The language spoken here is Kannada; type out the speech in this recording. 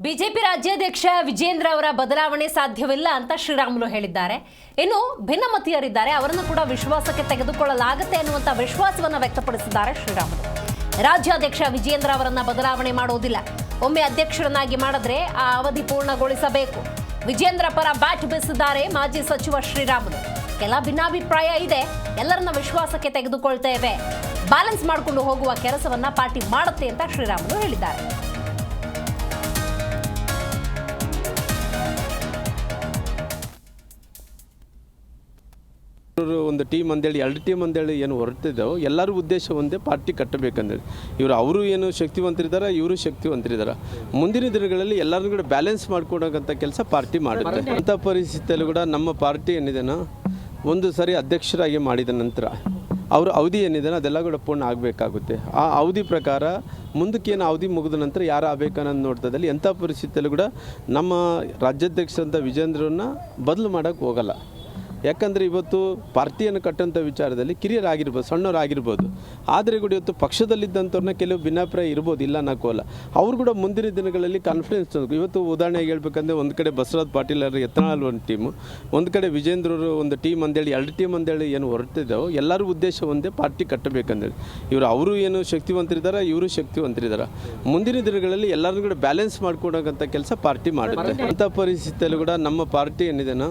ಬಿಜೆಪಿ ರಾಜ್ಯಾಧ್ಯಕ್ಷ ವಿಜೇಂದ್ರ ಅವರ ಬದಲಾವಣೆ ಸಾಧ್ಯವಿಲ್ಲ ಅಂತ ಶ್ರೀರಾಮುಲು ಹೇಳಿದ್ದಾರೆ. ಇನ್ನು ಭಿನ್ನಮತೀಯರಿದ್ದಾರೆ. ಅವರನ್ನು ಕೂಡ ವಿಶ್ವಾಸಕ್ಕೆ ತೆಗೆದುಕೊಳ್ಳಲಾಗುತ್ತೆ ಅನ್ನುವಂಥ ವಿಶ್ವಾಸವನ್ನು ವ್ಯಕ್ತಪಡಿಸಿದ್ದಾರೆ ಶ್ರೀರಾಮುಲು. ರಾಜ್ಯಾಧ್ಯಕ್ಷ ವಿಜೇಂದ್ರ ಅವರನ್ನ ಬದಲಾವಣೆ ಮಾಡೋದಿಲ್ಲ. ಒಮ್ಮೆ ಅಧ್ಯಕ್ಷರನ್ನಾಗಿ ಮಾಡಿದ್ರೆ ಆ ಅವಧಿ ಪೂರ್ಣಗೊಳಿಸಬೇಕು. ವಿಜೇಂದ್ರ ಪರ ಬ್ಯಾಟ್ ಬೀಸಿದ್ದಾರೆ ಮಾಜಿ ಸಚಿವ ಶ್ರೀರಾಮುಲು. ಕೆಲ ಭಿನ್ನಾಭಿಪ್ರಾಯ ಇದೆ. ಎಲ್ಲರನ್ನ ವಿಶ್ವಾಸಕ್ಕೆ ತೆಗೆದುಕೊಳ್ತೇವೆ. ಬ್ಯಾಲೆನ್ಸ್ ಮಾಡಿಕೊಂಡು ಹೋಗುವ ಕೆಲಸವನ್ನ ಪಾರ್ಟಿ ಮಾಡುತ್ತೆ ಅಂತ ಶ್ರೀರಾಮುಲು ಹೇಳಿದ್ದಾರೆ. ಇವರು ಒಂದು ಟೀಮ್ ಅಂದೇಳಿ ಎರಡು ಟೀಮ್ ಅಂದೇಳಿ ಏನು ಹೊರಟಿದ್ದಾವೆ ಎಲ್ಲರ ಉದ್ದೇಶ ಒಂದೇ ಪಾರ್ಟಿ ಕಟ್ಟಬೇಕಂದೇಳಿ ಇವರು ಅವರು ಏನು ಶಕ್ತಿವಂತರಿದ್ದಾರೆ ಇವರು ಶಕ್ತಿವಂತರಿದ್ದಾರೆ ಮುಂದಿನ ದಿನಗಳಲ್ಲಿ ಎಲ್ಲರನ್ನೂ ಕೂಡ ಬ್ಯಾಲೆನ್ಸ್ ಮಾಡ್ಕೊಡೋಂಥ ಕೆಲಸ ಪಾರ್ಟಿ ಮಾಡುತ್ತೆ. ಅಂಥ ಪರಿಸ್ಥಿತಿಯಲ್ಲೂ ಕೂಡ ನಮ್ಮ ಪಾರ್ಟಿ ಏನಿದೆನೋ ಒಂದು ಸರಿ ಅಧ್ಯಕ್ಷರಾಗಿ ಮಾಡಿದ ನಂತರ ಅವ್ರ ಅವಧಿ ಏನಿದೆ ಅದೆಲ್ಲ ಕೂಡ ಪೂರ್ಣ ಆಗಬೇಕಾಗುತ್ತೆ. ಆ ಅವಧಿ ಪ್ರಕಾರ ಮುಂದಕ್ಕೆ ಏನು ಅವಧಿ ಮುಗಿದ ನಂತರ ಯಾರು ಆಗಬೇಕನ್ನೋದು ನೋಡ್ತದಲ್ಲಿ ಎಂಥ ಪರಿಸ್ಥಿತಿಯಲ್ಲೂ ಕೂಡ ನಮ್ಮ ರಾಜ್ಯಾಧ್ಯಕ್ಷರಂಥ ವಿಜೇಂದ್ರನ್ನ ಬದಲು ಮಾಡೋಕ್ಕೆ ಹೋಗಲ್ಲ. ಯಾಕಂದರೆ ಇವತ್ತು ಪಾರ್ಟಿಯನ್ನು ಕಟ್ಟಂಥ ವಿಚಾರದಲ್ಲಿ ಕಿರಿಯರಾಗಿರ್ಬೋದು ಸಣ್ಣವರಾಗಿರ್ಬೋದು. ಆದರೆ ಕೂಡ ಇವತ್ತು ಪಕ್ಷದಲ್ಲಿದ್ದಂಥವ್ರನ್ನ ಕೆಲವು ಭಿನ್ನಾಭಿಪ್ರಾಯ ಇರ್ಬೋದು ಇಲ್ಲ ಅಲ್ಲ ಅವ್ರು ಕೂಡ ಮುಂದಿನ ದಿನಗಳಲ್ಲಿ ಕಾನ್ಫಿಡೆನ್ಸ್ ಇವತ್ತು ಉದಾಹರಣೆಗೆ ಹೇಳ್ಬೇಕಂದ್ರೆ ಒಂದು ಕಡೆ ಬಸವರಾಜ್ ಪಾಟೀಲ್ ಅವರು ಎತ್ತನಾಳ್ ಒಂದು ಟೀಮು ಒಂದು ಕಡೆ ವಿಜೇಂದ್ರರು ಒಂದು ಟೀಮ್ ಅಂದೇಳಿ ಎರಡು ಟೀಮ್ ಅಂದೇಳಿ ಏನು ಹೊರಟಿದ್ದಾವೆ ಎಲ್ಲರೂ ಉದ್ದೇಶ ಒಂದೇ ಪಾರ್ಟಿ ಕಟ್ಟಬೇಕಂದೇಳಿ ಇವರು ಅವರು ಏನು ಶಕ್ತಿವಂತರಿದ್ದಾರೆ ಇವರು ಶಕ್ತಿವಂತರಿದ್ದಾರೆ ಮುಂದಿನ ದಿನಗಳಲ್ಲಿ ಎಲ್ಲರನ್ನೂ ಕೂಡ ಬ್ಯಾಲೆನ್ಸ್ ಮಾಡ್ಕೊಡೋಕ್ಕಂಥ ಕೆಲಸ ಪಾರ್ಟಿ ಮಾಡುತ್ತೆ. ಅಂಥ ಪರಿಸ್ಥಿತಿಯಲ್ಲೂ ಕೂಡ ನಮ್ಮ ಪಾರ್ಟಿ ಏನಿದೆನೋ